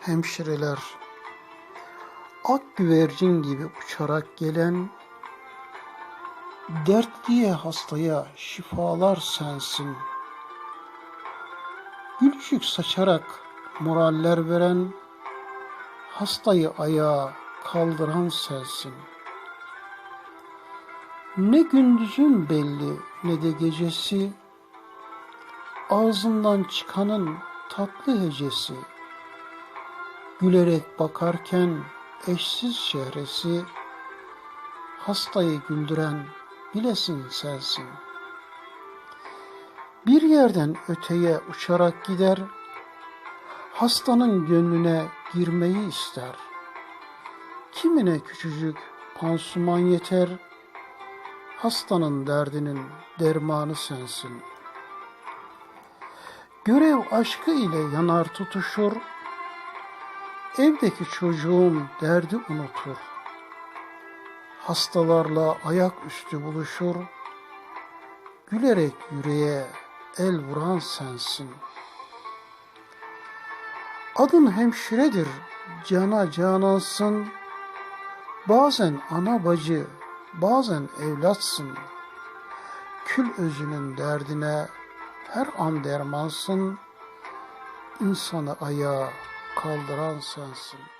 hemşireler, ak güvercin gibi uçarak gelen, dertliye hastaya şifalar sensin. Gülücük saçarak moraller veren, hastayı ayağa kaldıran sensin. Ne gündüzün belli ne de gecesi, ağzından çıkanın tatlı hecesi, gülerek bakarken eşsiz çehresi, hastayı güldüren bilesin sensin. Bir yerden öteye uçarak gider, hastanın gönlüne girmeyi ister. Kimine küçücük pansuman yeter, hastanın derdinin dermanı sensin. Görev aşkı ile yanar tutuşur, evdeki çocuğun derdi unutur. Hastalarla ayaküstü buluşur, gülerek yüreğe el vuran sensin. Adın hemşiredir, cana canansın, bazen ana bacı, bazen evlatsın. Kül özünün derdine her an dermansın, insanı ayağa kaldıran sensin.''